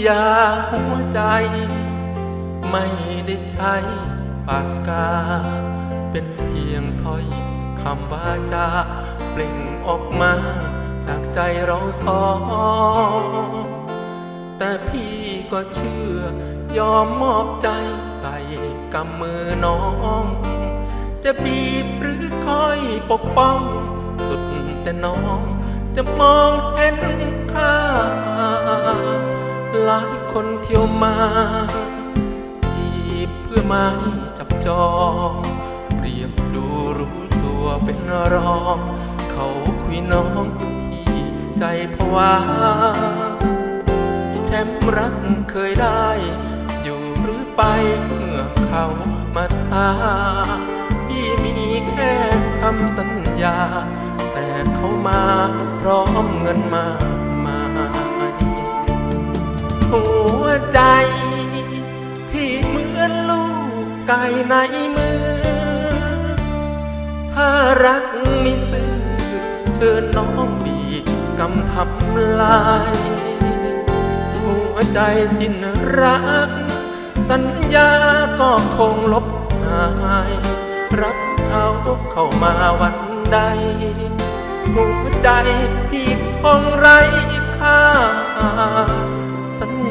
สัญญาหัวใจ ไม่ได้ใช้ปากกา เป็นเพียงถ้อยคำว่าจาเปล่งออกมา จากใจเราสองแต่พี่ก็เชื่อยอมมอบใจใส่กำมือน้อง จะบีบหรือคอยปกป้อง สุดแต่น้องจะมองเห็นค่า หลายคนเที่ยวมา จีบเพื่อไม่จับจองเปรียบดูรู้ตัวเป็นรอง เขาคุยน้องพี่ใจผวาแชมป์รักเคยได้ อยู่หรือไปเมื่อเขามาตามที่มีแค่คำสัญญา แต่เขามาพร้อมเงินมา ใจ พี่เหมือนลูกไก่ในมือ ถ้ารักไม่ซื่อเชิญน้องบีกำทำลาย หัวใจสิ้นรัก สัญญาก็คงลบหาย รับเขาเข้ามาวันใด หัวใจพี่คงไร้ค่า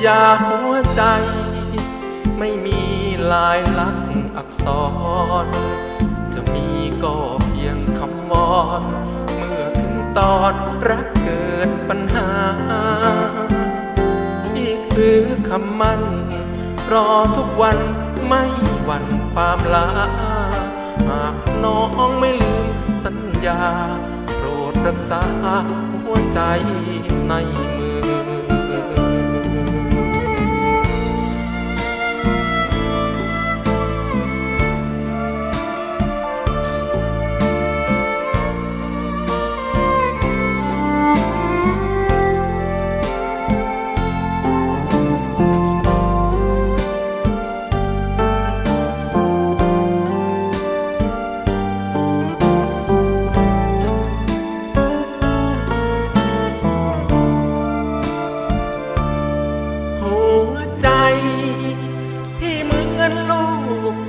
ญาหัวใจ ไม่มีลายลักษณ์อักษร จะมีก็เพียงคำวอนเมื่อถึงตอนรักเกิดปัญหา อีกคือคำมั่น รอทุกวันไม่หวั่นความลาหากน้องไม่ลืมสัญญา โปรดรักษาหัวใจใน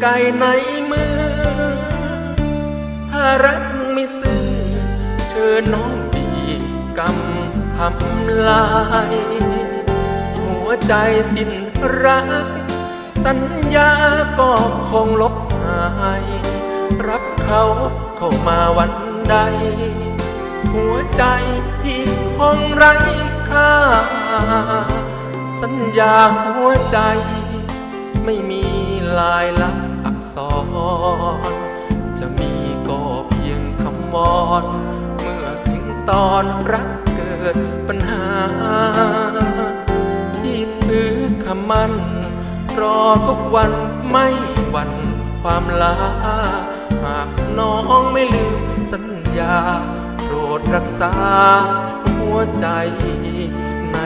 ไก่ในมือ ถ้ารักไม่ซื่อเชิญน้องบีกำทำลาย หัวใจสิ้นรัก สัญญาก็คงลบหาย รับเขาเข้ามาวันใด หัวใจพี่คงไร้ค่า สัญญาหัวใจไม่มีลายลักษณ์ อักษร จะมีก็เพียงคำวอนเมื่อถึงตอนรักเกิดปัญหาที่ถือคำมัน รอทุกวันไม่หวั่นความลาหากน้องไม่ลืมสัญญา โปรดรักษาหัวใจใน